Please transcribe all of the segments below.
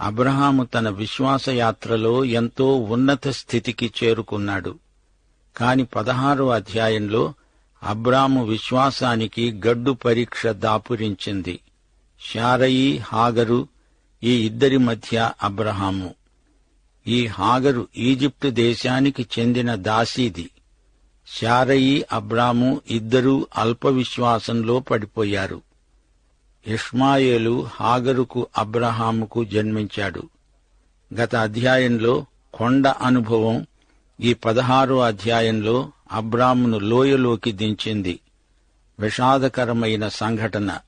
అబ్రహాము తన విశ్వాసయాత్రలో ఎంతో ఉన్నత స్థితికి చేరుకున్నాడు. కాని పదహారో అధ్యాయంలో అబ్రాము విశ్వాసానికి గడ్డు పరీక్ష దాపురించింది. శారయి హాగరు ఈ ఇద్దరి మధ్య అబ్రహాము. ఈ హాగరు ఈజిప్టు దేశానికి చెందిన దాసీది. శారయి అబ్రాము ఇద్దరూ అల్ప విశ్వాసంలో పడిపోయారు. ఇష్మాయేలు హాగరుకు అబ్రహాముకు జన్మించాడు. గత అధ్యాయంలో కొండ అనుభవం ఈ పదహారో అధ్యాయంలో అబ్రామును లోయలోకి దించింది. విషాదకరమైన సంఘటన.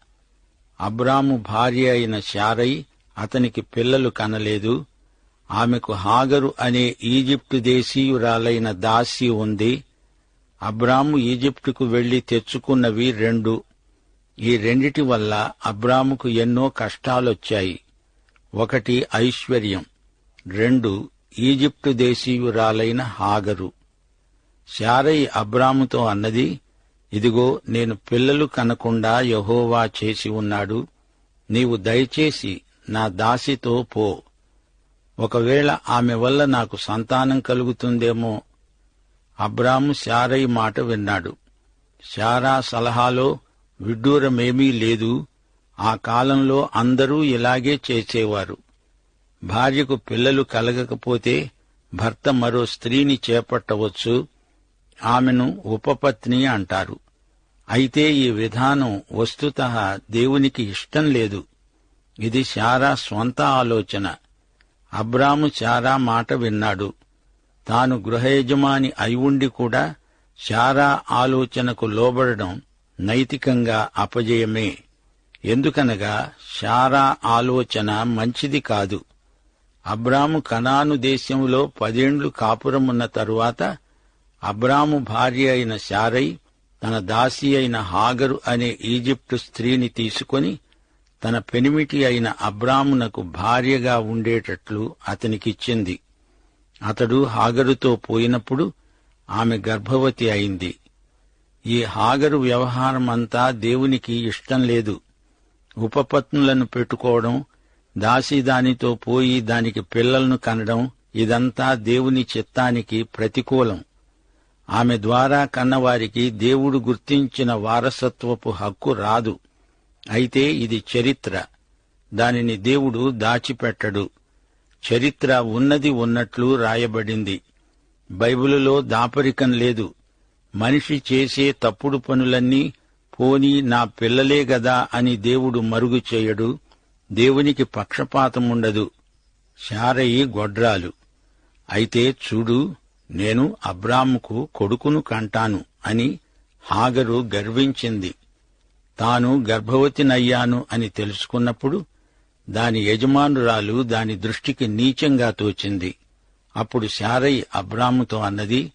అబ్రాము భార్య అయిన శారై అతనికి పిల్లలు కనలేదు. ఆమెకు హాగరు అనే ఈజిప్టు దేశీయురాలైన దాసి ఉంది. అబ్రాము ఈజిప్టుకు వెళ్ళి తెచ్చుకున్నవి రెండు ఈ రెండిటి వల్ల అబ్రాముకు ఎన్నో కష్టాలొచ్చాయి. ఒకటి ఐశ్వర్యం రెండు ఈజిప్టు దేశీయురాలైన హాగరు. శారయి అబ్రాముతో అన్నది ఇదిగో నేను పిల్లలు కనకుండా యహోవా చేసి ఉన్నాడు. నీవు దయచేసి నా దాసితో పో. ఒకవేళ ఆమె వల్ల నాకు సంతానం కలుగుతుందేమో. అబ్రాము శారయి మాట విన్నాడు. శారా సలహాలో విడ్డూరమేమీ లేదు. ఆ కాలంలో అందరూ ఇలాగే చేసేవారు. భార్యకు పిల్లలు కలగకపోతే భర్త మరో స్త్రీని చేపట్టవచ్చు. ఆమెను ఉపపత్ని అంటారు. అయితే ఈ విధానం వస్తుత దేవునికి ఇష్టం లేదు. ఇది శారా స్వంత ఆలోచన. అబ్రాము శారా మాట విన్నాడు. తాను గృహయజమాని ఉండి కూడా శారా ఆలోచనకు లోబడడం నైతికంగా అపజయమే. ఎందుకనగా శారా ఆలోచన మంచిది కాదు. అబ్రాము కనాను దేశంలో పదేండ్లు కాపురమున్న తరువాత అబ్రాము భార్య అయిన శారై తన దాసి అయిన హాగరు అనే ఈజిప్టు స్త్రీని తీసుకొని తన పెనిమిటి అయిన అబ్రామునకు భార్యగా ఉండేటట్లు అతనికిచ్చింది. అతడు హాగరుతో పోయినప్పుడు ఆమె గర్భవతి అయింది. ఈ హాగరు వ్యవహారమంతా దేవునికి ఇష్టం లేదు. ఉపపత్నులను పెట్టుకోవడం దాసి దానితో పోయి దానికి పిల్లలను కనడం ఇదంతా దేవుని చిత్తానికి ప్రతికూలం. ఆమె ద్వారా కన్నవారికి దేవుడు గుర్తించిన వారసత్వపు హక్కు రాదు. అయితే ఇది చరిత్ర. దానిని దేవుడు దాచిపెట్టడు. చరిత్ర ఉన్నది ఉన్నట్లు రాయబడింది. బైబిలులో దాపరికం లేదు. మనిషి చేసే తప్పుడు పనులన్నీ పోని నా పిల్లలే గదా అని దేవుడు మరుగు చేయడు దేవునికి పక్షపాతముండదు శారయి గొడ్రాలు. అయితే చూడు నేను అబ్రాముకు కొడుకును కంటాను అని హాగరు గర్వించింది. తాను గర్భవతినయ్యాను అని తెలుసుకున్నప్పుడు దాని యజమానురాలు దాని దృష్టికి నీచంగా తోచింది. అప్పుడు శారయి అబ్రాముతో అన్నది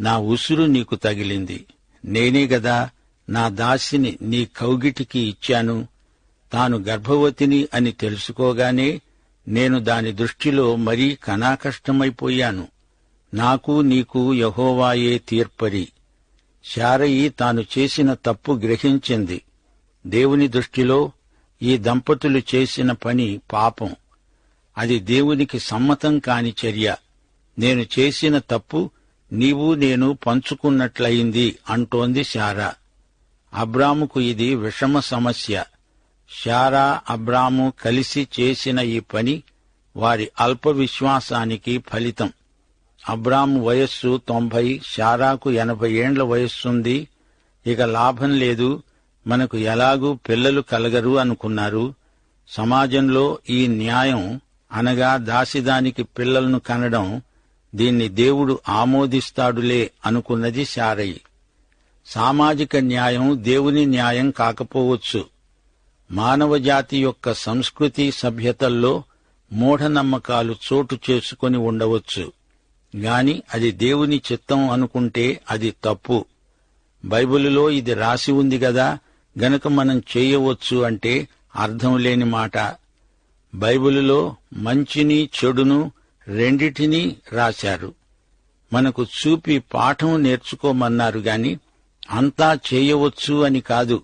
నా ఉసురు నీకు తగిలింది. నేనే గదా నా దాసిని నీ కౌగిటికి ఇచ్చాను. తాను గర్భవతిని అని తెలుసుకోగానే నేను దాని దృష్టిలో మరీ కనాకష్టమైపోయాను. నాకు నీకు యహోవాయే తీర్పరి. శారయి తాను చేసిన తప్పు గ్రహించింది. దేవుని దృష్టిలో ఈ దంపతులు చేసిన పని పాపం. అది దేవునికి సమ్మతం కాని చర్య. నేను చేసిన తప్పు నీవు నేను పంచుకున్నట్లయింది అంటోంది శారా. అబ్రాముకు ఇది విషమ సమస్య. శారా అబ్రాము కలిసి చేసిన ఈ పని వారి అల్ప విశ్వాసానికి ఫలితం. అబ్రాము వయస్సు తొంభై శారాకు ఎనభై ఏండ్ల వయస్సుంది. ఇక లాభం లేదు. మనకు ఎలాగూ పిల్లలు కలగరు అనుకున్నారు. సమాజంలో ఈ న్యాయం అనగా దాసిదానికి పిల్లలను కనడం దీన్ని దేవుడు ఆమోదిస్తాడులే అనుకున్నది శారయి. సామాజిక న్యాయం దేవుని న్యాయం కాకపోవచ్చు. మానవజాతి యొక్క సంస్కృతి సభ్యతల్లో మూఢనమ్మకాలు చోటు చేసుకొని ఉండవచ్చు. గాని అది దేవుని చిత్తం అనుకుంటే అది తప్పు. బైబిలులో ఇది రాసి ఉంది గదా గనక మనం చేయవచ్చు అంటే అర్థం లేని మాట. బైబిలులో మంచిని చెడును రెండిటినీ రాశారు. మనకు చూపి పాఠం నేర్చుకోమన్నారు గాని అంతా చేయవచ్చు అని కాదు.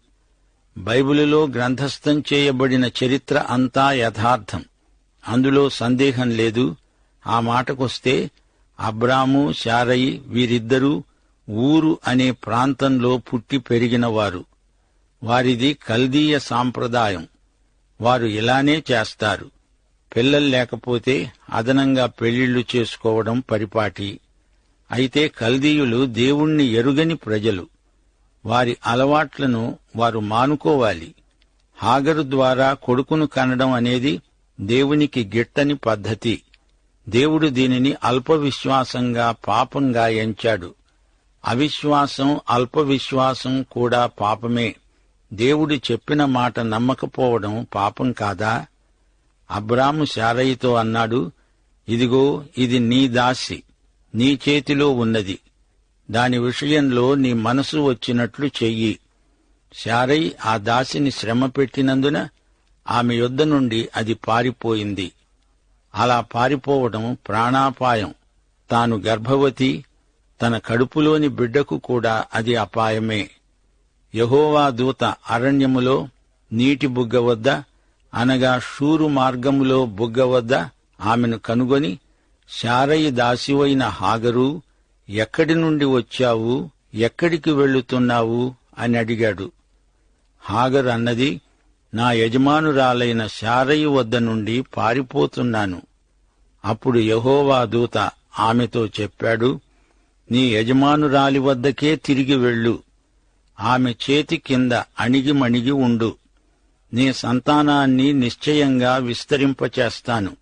బైబిలులో గ్రంథస్థం చేయబడిన చరిత్ర అంతా యథార్థం. అందులో సందేహం లేదు. ఆ మాటకొస్తే అబ్రాము శారయి వీరిద్దరూ ఊరు అనే ప్రాంతంలో పుట్టి పెరిగినవారు. వారిది కల్దీయ సాంప్రదాయం. వారు ఇలానే చేస్తారు. పిల్లలు లేకపోతే అదనంగా పెళ్ళిళ్ళు చేసుకోవడం పరిపాటి. అయితే కల్దీయులు దేవుణ్ణి ఎరుగని ప్రజలు. వారి అలవాట్లను వారు మానుకోవాలి. హాగరు ద్వారా కొడుకును కనడం అనేది దేవునికి గిట్టని పద్ధతి. దేవుడు దీనిని అల్పవిశ్వాసంగా పాపంగా ఎంచాడు. అవిశ్వాసం అల్పవిశ్వాసం కూడా పాపమే. దేవుడు చెప్పిన మాట నమ్మకపోవడం పాపం కాదా? అబ్రాము శారయ్యతో అన్నాడు ఇదిగో ఇది నీ దాసి నీ చేతిలో ఉన్నది. దాని విషయంలో నీ మనసు వచ్చినట్లు చెయ్యి. శారై ఆ దాసిని శ్రమ పెట్టినందున ఆమె యొద్ద నుండి అది పారిపోయింది. అలా పారిపోవడం ప్రాణాపాయం. తాను గర్భవతి తన కడుపులోని బిడ్డకు కూడా అది అపాయమే. యహోవా దూత అరణ్యములో నీటి బుగ్గ వద్ద అనగా షూరు మార్గములో బుగ్గ వద్ద ఆమెను కనుగొని శారయ్య దాసివైన హాగరు ఎక్కడి నుండి వచ్చావు ఎక్కడికి వెళుతున్నావు అని అడిగాడు. హాగరు అన్నది నా యజమానురాలైన శారయ్య వద్ద నుండి పారిపోతున్నాను. అప్పుడు యహోవా దూత ఆమెతో చెప్పాడు నీ యజమానురాలి వద్దకే తిరిగి వెళ్ళు. ఆమె చేతి కింద అణిగిమణిగి ఉండు. నీ సంతానాన్ని నిశ్చయంగా విస్తరింపచేస్తాను.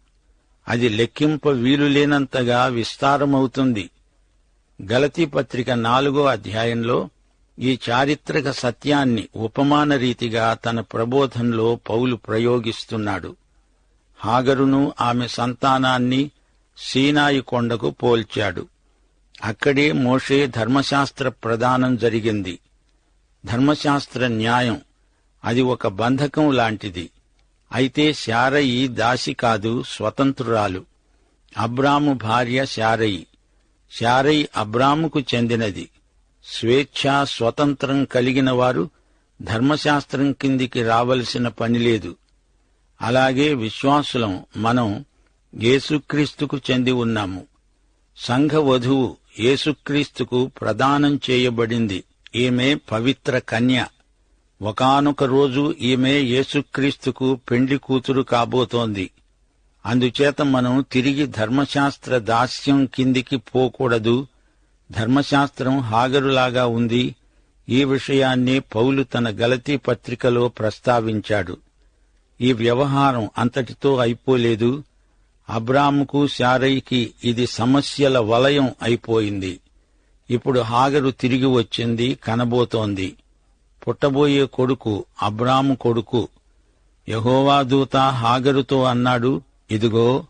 అది లెక్కింప వీలులేనంతగా విస్తారమవుతుంది. గలతీ పత్రిక నాలుగో అధ్యాయంలో ఈ చారిత్రక సత్యాన్ని ఉపమాన రీతిగా తన ప్రబోధంలో పౌలు ప్రయోగిస్తున్నాడు. హాగరును ఆమె సంతానాన్ని సీనాయి కొండకు పోల్చాడు. అక్కడే మోషే ధర్మశాస్త్ర ప్రదానం జరిగింది. ధర్మశాస్త్ర న్యాయం అది ఒక బంధకం లాంటిది. అయితే శారయి దాసి కాదు స్వతంత్రురాలు. అబ్రాము భార్య శారయి. శారయి అబ్రాముకు చెందినది. స్వేచ్ఛ స్వతంత్రం కలిగిన వారు ధర్మశాస్త్రం కిందికి రావలసిన పనిలేదు అలాగే విశ్వాసులం మనం యేసుక్రీస్తుకు చెంది ఉన్నాము. సంఘ వధువు యేసుక్రీస్తుకు ప్రదానం చేయబడింది. ఈమె పవిత్ర కన్య. ఒకానొక రోజు ఈమె యేసుక్రీస్తుకు పెండ్లి కూతురు కాబోతోంది. అందుచేత మనం తిరిగి ధర్మశాస్త్ర దాస్యం కిందికి పోకూడదు. ధర్మశాస్త్రం హాగరులాగా ఉంది. ఈ విషయాన్ని పౌలు తన గలతీ పత్రికలో ప్రస్తావించాడు. ఈ వ్యవహారం అంతటితో అయిపోలేదు. అబ్రాముకు శారైకి ఇది సమస్యల వలయం అయిపోయింది. ఇప్పుడు హాగరు తిరిగి వచ్చింది కనబోతోంది. పుట్టబోయే కొడుకు అబ్రాము కొడుకు యహోవా దూత హాగరుతో అన్నాడు ఇదిగో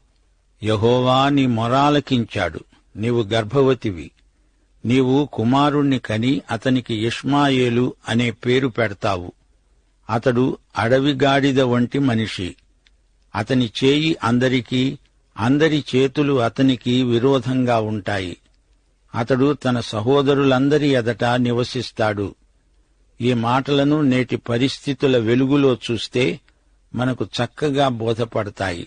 యహోవా నీ మొరాలకించాడు నీవు గర్భవతివి. నీవు కుమారుణ్ణి కని అతనికి ఇష్మాయేలు అనే పేరు పెడతావు. అతడు అడవిగాడిద వంటి మనిషి. అతని చేయి అందరికీ అందరి చేతులు అతనికి విరోధంగా ఉంటాయి. అతడు తన సహోదరులందరి ఎదట నివసిస్తాడు. ఈ మాటలను నేటి పరిస్థితుల వెలుగులో చూస్తే మనకు చక్కగా బోధపడతాయి.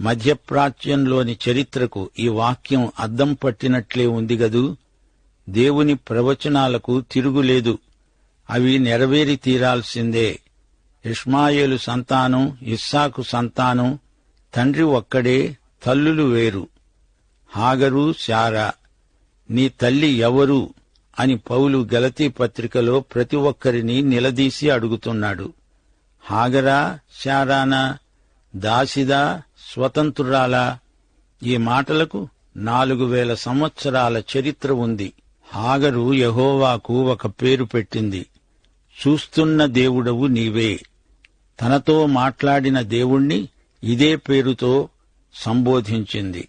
మధ్యప్రాచ్యంలోని చరిత్రకు ఈ వాక్యం అద్దం పట్టినట్లే ఉంది గదూ. దేవుని ప్రవచనాలకు తిరుగులేదు. అవి నెరవేరి తీరాల్సిందే. ఇష్మాయేలు సంతానం ఇస్సాకు సంతానం తండ్రి ఒక్కడే తల్లులు వేరు. హాగరు శారా నీ తల్లి ఎవరు? అని పౌలు గలతీ పత్రికలో ప్రతి ఒక్కరిని నిలదీసి అడుగుతున్నాడు. హాగరా శారానా దాసిదా స్వతంత్రురాలా ఈ మాటలకు నాలుగు వేల సంవత్సరాల చరిత్ర ఉంది. హాగరు యహోవాకు ఒక పేరు పెట్టింది. చూస్తున్న దేవుడవు నీవే. తనతో మాట్లాడిన దేవుణ్ణి ఇదే పేరుతో సంబోధించింది.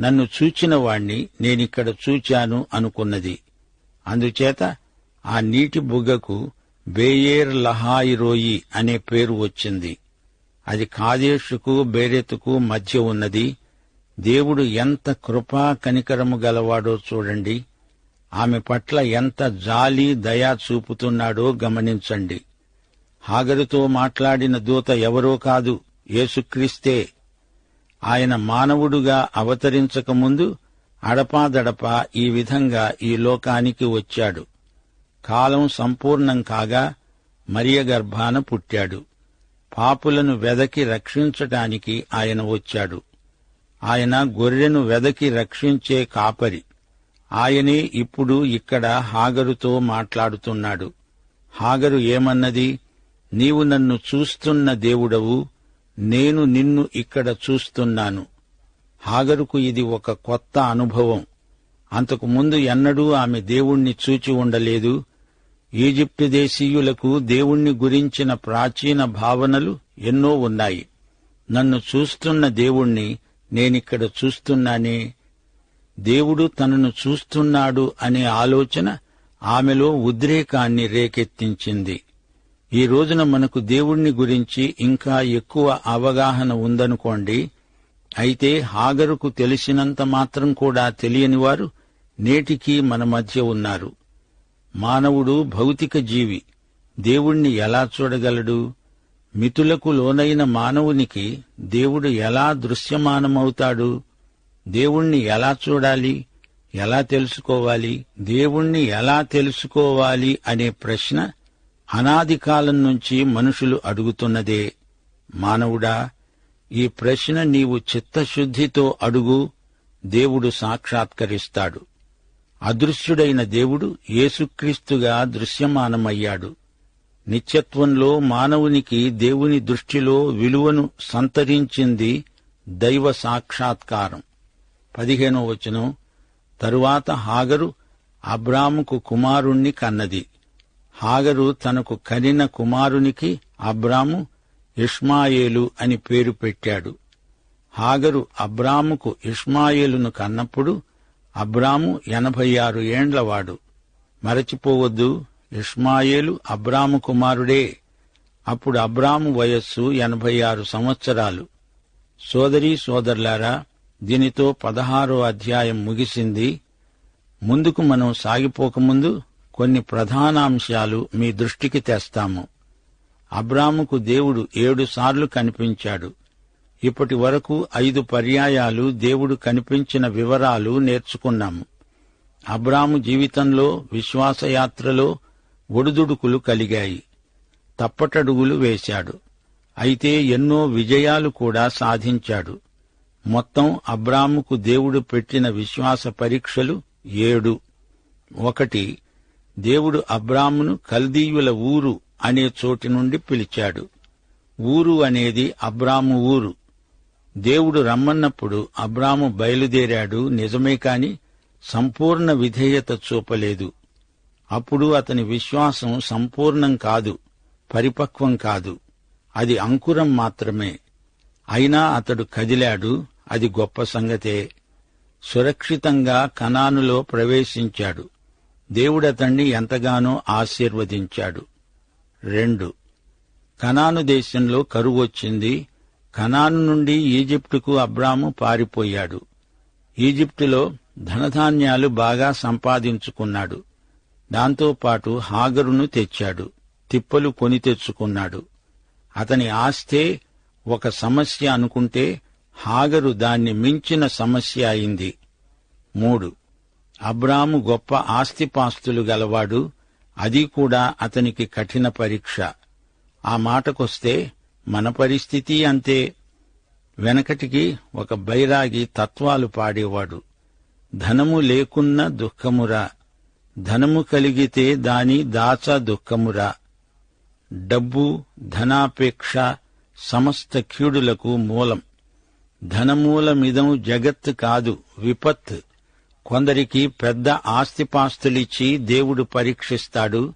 నన్ను చూచిన వాణ్ణి నేనిక్కడ చూచాను అనుకున్నది. అందుచేత ఆ నీటి బుగ్గకు బేయేర్ లహాయిరోయి అనే పేరు వచ్చింది. అది కాదేశుకు బేరెతుకు మధ్య ఉన్నది. దేవుడు ఎంత కృపా కనికరము గలవాడో చూడండి. ఆమె పట్ల ఎంత జాలి దయా చూపుతున్నాడో గమనించండి. హాగరుతో మాట్లాడిన దూత ఎవరో కాదు యేసుక్రీస్తే. ఆయన మానవుడుగా అవతరించకముందు అడపాదడపా ఈ విధంగా ఈ లోకానికి వచ్చాడు. కాలం సంపూర్ణం కాగా మరియ గర్భాన పుట్టాడు. పాపులను వెదకి రక్షించటానికి ఆయన వచ్చాడు. ఆయన గొర్రెను వెదకి రక్షించే కాపరి. ఆయనే ఇప్పుడు ఇక్కడ హాగరుతో మాట్లాడుతున్నాడు. హాగరు ఏమన్నది? నీవు నన్ను చూస్తున్న దేవుడవు నేను నిన్ను ఇక్కడ చూస్తున్నాను. హాగరుకు ఇది ఒక కొత్త అనుభవం. అంతకు ముందు ఎన్నడూ ఆమె దేవుణ్ణి చూచి ఉండలేదు. ఈజిప్టు దేశీయులకు దేవుణ్ణి గురించిన ప్రాచీన భావనలు ఎన్నో ఉన్నాయి. నన్ను చూస్తున్న దేవుణ్ణి నేనిక్కడ చూస్తున్నానే. దేవుడు తనను చూస్తున్నాడు అనే ఆలోచన ఆమెలో ఉద్రేకాన్ని రేకెత్తించింది. ఈ రోజున మనకు దేవుణ్ణి గురించి ఇంకా ఎక్కువ అవగాహన ఉందనుకోండి అయితే హాగరుకు తెలిసినంత మాత్రం కూడా తెలియని వారు నేటికీ మన మధ్య ఉన్నారు. మానవుడు భౌతిక జీవి. దేవుణ్ణి ఎలా చూడగలడు? మితులకు లోనైన మానవునికి దేవుడు ఎలా దృశ్యమానమవుతాడు? దేవుణ్ణి ఎలా చూడాలి? ఎలా తెలుసుకోవాలి? దేవుణ్ణి ఎలా తెలుసుకోవాలి అనే ప్రశ్న అనాది కాలం నుంచి మనుషులు అడుగుతున్నదే. మానవుడా ఈ ప్రశ్న నీవు చిత్తశుద్ధితో అడుగు దేవుడు సాక్షాత్కరిస్తాడు. అదృశ్యుడైన దేవుడు యేసుక్రీస్తుగా దృశ్యమానమయ్యాడు. నిత్యత్వంలో మానవునికి దేవుని దృష్టిలో విలువను సంతరించింది దైవ సాక్షాత్కారం. పదిహేనో వచనం తరువాత హాగరు అబ్రాముకు కుమారుణ్ణి కన్నది. హాగరు తనకు కనిన కుమారునికి అబ్రాము ఇష్మాయేలు అని పేరు పెట్టాడు. హాగరు అబ్రాముకు ఇష్మాయేలును కన్నప్పుడు అబ్రాము ఎనభై ఆరు ఏండ్లవాడు. మరచిపోవద్దు ఇష్మాయేలు అబ్రాము కుమారుడే. అప్పుడు అబ్రాము వయస్సు ఎనభై ఆరు సంవత్సరాలు. సోదరీ సోదరులారా దీనితో పదహారో అధ్యాయం ముగిసింది. ముందుకు మనం సాగిపోకముందు కొన్ని ప్రధానాంశాలు మీ దృష్టికి తెస్తాము. అబ్రాముకు దేవుడు ఏడు సార్లు కనిపించాడు. ఇప్పటి వరకు ఐదు పర్యాయాలు దేవుడు కనిపించిన వివరాలు నేర్చుకున్నాము. అబ్రాము జీవితంలో విశ్వాసయాత్రలో ఒడుదుడుకులు కలిగాయి. తప్పటడుగులు వేశాడు. అయితే ఎన్నో విజయాలు కూడా సాధించాడు. మొత్తం అబ్రాముకు దేవుడు పెట్టిన విశ్వాస పరీక్షలు ఏడు. ఒకటి దేవుడు అబ్రామును కల్దీయుల ఊరు అనే చోటి నుండి పిలిచాడు. ఊరు అనేది అబ్రాము ఊరు. దేవుడు రమ్మన్నప్పుడు అబ్రాము బయలుదేరాడు నిజమే కాని సంపూర్ణ విధేయత చూపలేదు. అప్పుడు అతని విశ్వాసం సంపూర్ణం కాదు పరిపక్వం కాదు. అది అంకురం మాత్రమే. అయినా అతడు కదిలాడు అది గొప్ప సంగతే. సురక్షితంగా కనానులో ప్రవేశించాడు. దేవుడతణ్ణి ఎంతగానో ఆశీర్వదించాడు. రెండు. కనాను దేశంలో కరువు వచ్చింది. కనాను నుండి ఈజిప్టుకు అబ్రాము పారిపోయాడు. ఈజిప్టులో ధనధాన్యాలు బాగా సంపాదించుకున్నాడు. దాంతోపాటు హాగరును తెచ్చాడు. తిప్పలు కొని తెచ్చుకున్నాడు. అతని ఆస్తే ఒక సమస్య అనుకుంటే హాగరు దాన్ని మించిన సమస్య అయింది. మూడు. అబ్రాము గొప్ప ఆస్తిపాస్తులు గలవాడు. అది కూడా అతనికి కఠిన పరీక్ష. ఆ మాటకొస్తే మన పరిస్థితి అంతే. వెనకటికి ఒక బైరాగి తత్వాలు పాడేవాడు. ధనము లేకున్న దుఃఖమురా. ధనము కలిగితే దాని దాచ దుఃఖమురా. డబ్బు ధనాపేక్ష సమస్త కీడులకు మూలం. ధనమూలమిదం జగత్ కాదు విపత్. కొందరికి పెద్ద ఆస్తిపాస్తులిచ్చి దేవుడు పరీక్షిస్తాడు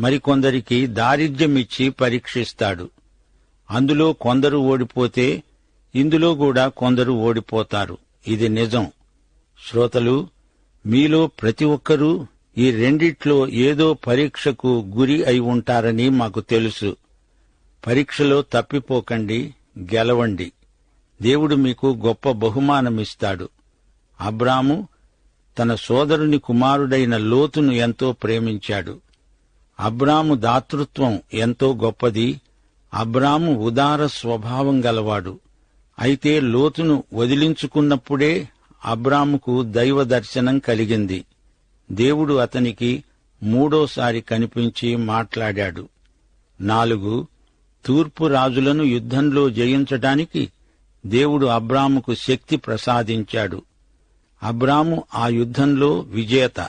మరికొందరికి దారిద్ర్యమిచ్చి పరీక్షిస్తాడు. అందులో కొందరు ఓడిపోతే ఇందులో కూడా కొందరు ఓడిపోతారు. ఇది నిజం. శ్రోతలు మీలో ప్రతి ఒక్కరూ ఈ రెండిట్లో ఏదో పరీక్షకు గురి అయి ఉంటారని మాకు తెలుసు. పరీక్షలో తప్పిపోకండి గెలవండి. దేవుడు మీకు గొప్ప బహుమానమిస్తాడు. అబ్రాము తన సోదరుని కుమారుడైన లోతును ఎంతో ప్రేమించాడు. అబ్రాము దాతృత్వం ఎంతో గొప్పది. అబ్రాము ఉదార స్వభావం గలవాడు. అయితే లోతును వదిలించుకున్నప్పుడే అబ్రాముకు దైవ దర్శనం కలిగింది. దేవుడు అతనికి మూడోసారి కనిపించి మాట్లాడాడు. నాలుగు తూర్పు రాజులను యుద్ధంలో జయించటానికి దేవుడు అబ్రాముకు శక్తి ప్రసాదించాడు. అబ్రాము ఆ యుద్ధంలో విజేత.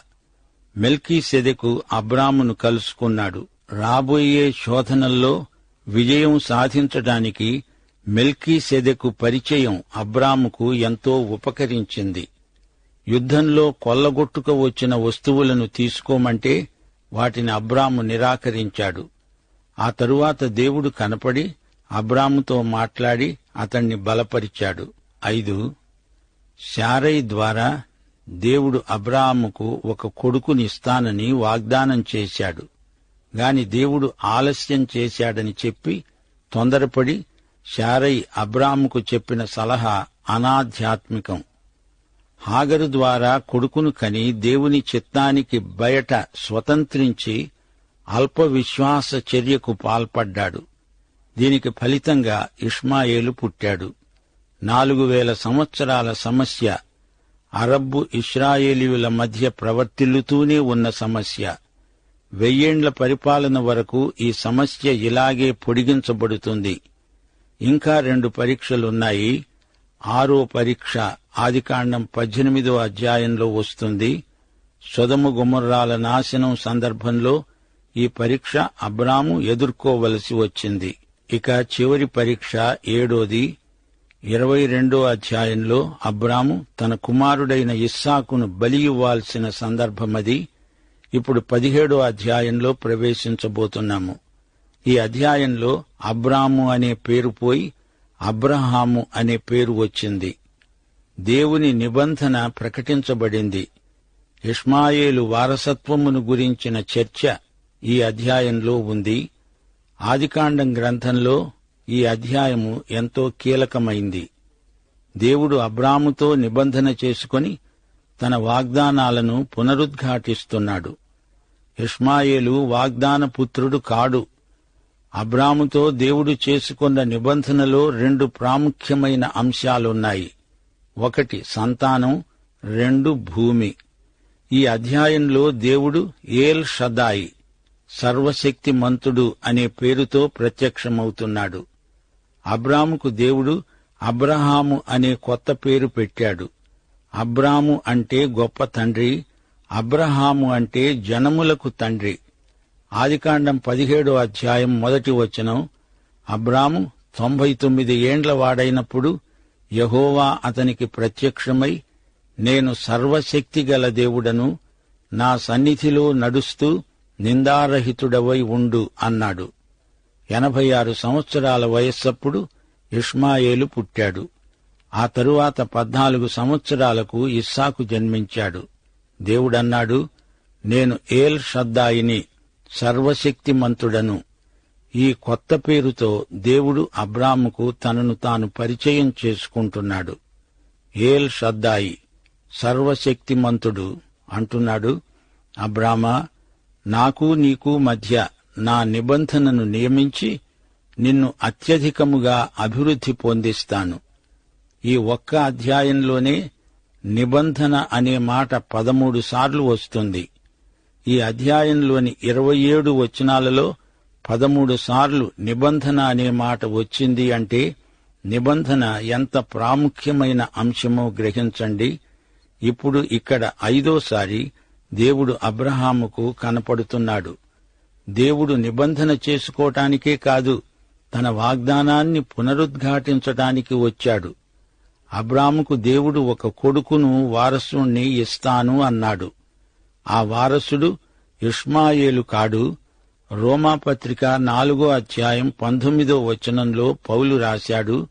మెల్కీ సెదెకు అబ్రామును కలుసుకున్నాడు. రాబోయే శోధనల్లో విజయం సాధించడానికి మెల్కీ సెదెకు పరిచయం అబ్రాముకు ఎంతో ఉపకరించింది. యుద్ధంలో కొల్లగొట్టుక వచ్చిన వస్తువులను తీసుకోమంటే వాటిని అబ్రాము నిరాకరించాడు. ఆ తరువాత దేవుడు కనపడి అబ్రాముతో మాట్లాడి అతణ్ణి బలపరిచాడు. ఐదు శారై ద్వారా దేవుడు అబ్రాహాముకు ఒక కొడుకునిస్తానని వాగ్దానం చేశాడు. గాని దేవుడు ఆలస్యం చేశాడని చెప్పి తొందరపడి శారై అబ్రాహాముకు చెప్పిన సలహా అనాధ్యాత్మికం. హాగరు ద్వారా కొడుకును కని దేవుని చిత్తానికి బయట స్వతంత్రించి అల్ప విశ్వాస చర్యకు పాల్పడ్డాడు. దీనికి ఫలితంగా ఇష్మాయేలు పుట్టాడు. నాలుగు వేల సంవత్సరాల సమస్య. అరబ్బు ఇస్రాయేలీయుల మధ్య ప్రవర్తిల్లుతూనే ఉన్న సమస్య. వెయ్యేండ్ల పరిపాలన వరకు ఈ సమస్య ఇలాగే పొడిగించబడుతుంది. ఇంకా రెండు పరీక్షలున్నాయి. ఆరో పరీక్ష ఆదికాండం పద్దెనిమిదో అధ్యాయంలో వస్తుంది. సొదము గుమర్రాల నాశనం సందర్భంలో ఈ పరీక్ష అబ్రాము ఎదుర్కోవలసి వచ్చింది. ఇక చివరి పరీక్ష ఏడోది. ఇరవై రెండో అధ్యాయంలో అబ్రాము తన కుమారుడైన ఇస్సాకును బలి ఇవ్వాల్సిన సందర్భమది. ఇప్పుడు పదిహేడో అధ్యాయంలో ప్రవేశించబోతున్నాము. ఈ అధ్యాయంలో అబ్రాము అనే పేరు పోయి అబ్రహాము అనే పేరు వచ్చింది. దేవుని నిబంధన ప్రకటించబడింది. ఇష్మాయేలు వారసత్వమును గురించిన చర్చ ఈ అధ్యాయంలో ఉంది. ఆదికాండం గ్రంథంలో ఈ అధ్యాయము ఎంతో కీలకమైంది. దేవుడు అబ్రాముతో నిబంధన చేసుకొని తన వాగ్దానాలను పునరుద్ఘాటిస్తున్నాడు. ఇష్మాయేలు వాగ్దాన పుత్రుడు కాడు. అబ్రాముతో దేవుడు చేసుకున్న నిబంధనలో రెండు ప్రాముఖ్యమైన అంశాలున్నాయి. ఒకటి సంతానం రెండు భూమి. ఈ అధ్యాయంలో దేవుడు ఏల్ షదాయి సర్వశక్తిమంతుడు అనే పేరుతో ప్రత్యక్షమవుతున్నాడు. అబ్రాముకు దేవుడు అబ్రహాము అనే కొత్త పేరు పెట్టాడు. అబ్రాము అంటే గొప్ప తండ్రి అబ్రహాము అంటే జనములకు తండ్రి. ఆదికాండం పదిహేడో అధ్యాయం మొదటి వచనం అబ్రాము తొంభై తొమ్మిది ఏండ్ల వాడైనప్పుడు యహోవా అతనికి ప్రత్యక్షమై నేను సర్వశక్తి గల దేవుడను నా సన్నిధిలో నడుస్తూ నిందారహితుడవై ఉండు అన్నాడు. ఎనభై ఆరు సంవత్సరాల వయస్సప్పుడు ఇష్మాయేలు పుట్టాడు. ఆ తరువాత పద్నాలుగు సంవత్సరాలకు ఇస్సాకు జన్మించాడు. దేవుడన్నాడు నేను ఏల్ షద్దాయిని సర్వశక్తిమంతుడను. ఈ కొత్త పేరుతో దేవుడు అబ్రాముకు తనను తాను పరిచయం చేసుకుంటున్నాడు. ఏల్ షద్దాయి సర్వశక్తిమంతుడు అంటున్నాడు అబ్రామా నాకు నీకు మధ్య నా నిబంధనను నియమించి నిన్ను అత్యధికముగా అభివృద్ధి పొందిస్తాను. ఈ ఒక్క అధ్యాయంలోనే నిబంధన అనే మాట పదమూడు సార్లు వస్తుంది. ఈ అధ్యాయంలోని ఇరవై ఏడు వచనాలలో పదమూడు సార్లు నిబంధన అనే మాట వచ్చింది అంటే నిబంధన ఎంత ప్రాముఖ్యమైన అంశమో గ్రహించండి. ఇప్పుడు ఇక్కడ ఐదోసారి దేవుడు అబ్రహాముకు కనపడుతున్నాడు. దేవుడు నిబంధన చేసుకోటానికే కాదు తన వాగ్దానాన్ని పునరుద్ఘాటించటానికి వచ్చాడు. అబ్రాముకు దేవుడు ఒక కొడుకును వారసుణ్ణి ఇస్తాను అన్నాడు. ఆ వారసుడు ఇష్మాయేలు కాడు. రోమాపత్రిక నాలుగో అధ్యాయం పంతొమ్మిదో వచనంలో పౌలు రాశాడు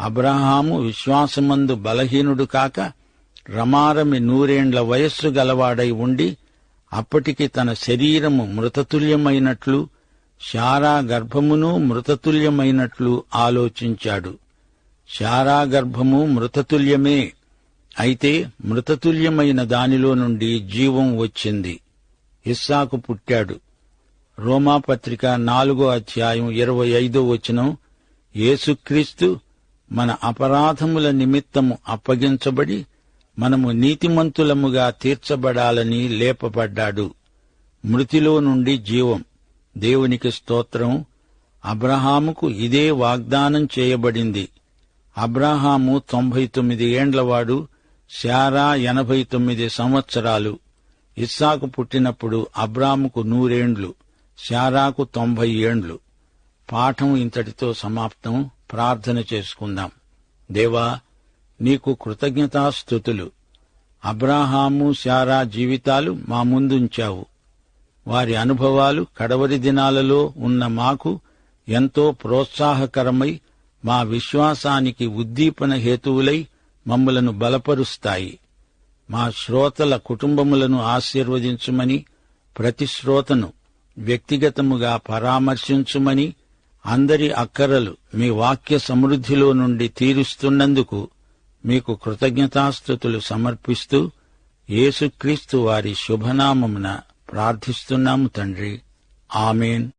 అబ్రహాము విశ్వాసమందు బలహీనుడు కాక రమారమి నూరేండ్ల వయస్సు గలవాడై ఉండి అప్పటికి తన శరీరము మృతతుల్యమైనట్లు శారా గర్భమును మృతతుల్యమైనట్లు ఆలోచించాడు. శారా గర్భము మృతతుల్యమే అయితే మృతతుల్యమైన దానిలో నుండి జీవం వచ్చింది. ఇస్సాకు పుట్టాడు. రోమాపత్రిక నాలుగో అధ్యాయం ఇరవై ఐదో వచనం యేసుక్రీస్తు మన అపరాధముల నిమిత్తము అప్పగించబడి మనము నీతిమంతులముగా తీర్చబడాలని లేపబడ్డాడు. మృతిలో నుండి జీవం. దేవునికి స్తోత్రం. అబ్రహాముకు ఇదే వాగ్దానం చేయబడింది. అబ్రహాము తొంభై తొమ్మిది ఏండ్లవాడు శారా ఎనభై తొమ్మిది సంవత్సరాలు. ఇస్సాకు పుట్టినప్పుడు అబ్రాముకు నూరేండ్లు శారాకు తొంభై ఏండ్లు. పాఠం ఇంతటితో సమాప్తం. ప్రార్థన చేసుకుందాం. దేవా నీకు కృతజ్ఞతాస్థుతులు అబ్రాహాము శారా జీవితాలు మా ముందుంచావు. వారి అనుభవాలు కడవరి దినాలలో ఉన్న మాకు ఎంతో ప్రోత్సాహకరమై మా విశ్వాసానికి ఉద్దీపన హేతువులై మమ్మలను బలపరుస్తాయి. మా శ్రోతల కుటుంబములను ఆశీర్వదించుమని ప్రతి శ్రోతను వ్యక్తిగతముగా పరామర్శించుమని అందరి అక్కరలు మీ వాక్య సమృద్ధిలో నుండి తీరుస్తున్నందుకు మీకు కృతజ్ఞతాస్థుతులు సమర్పిస్తూ యేసుక్రీస్తు వారి శుభనామమున ప్రార్థిస్తున్నాము తండ్రి. ఆమెన్.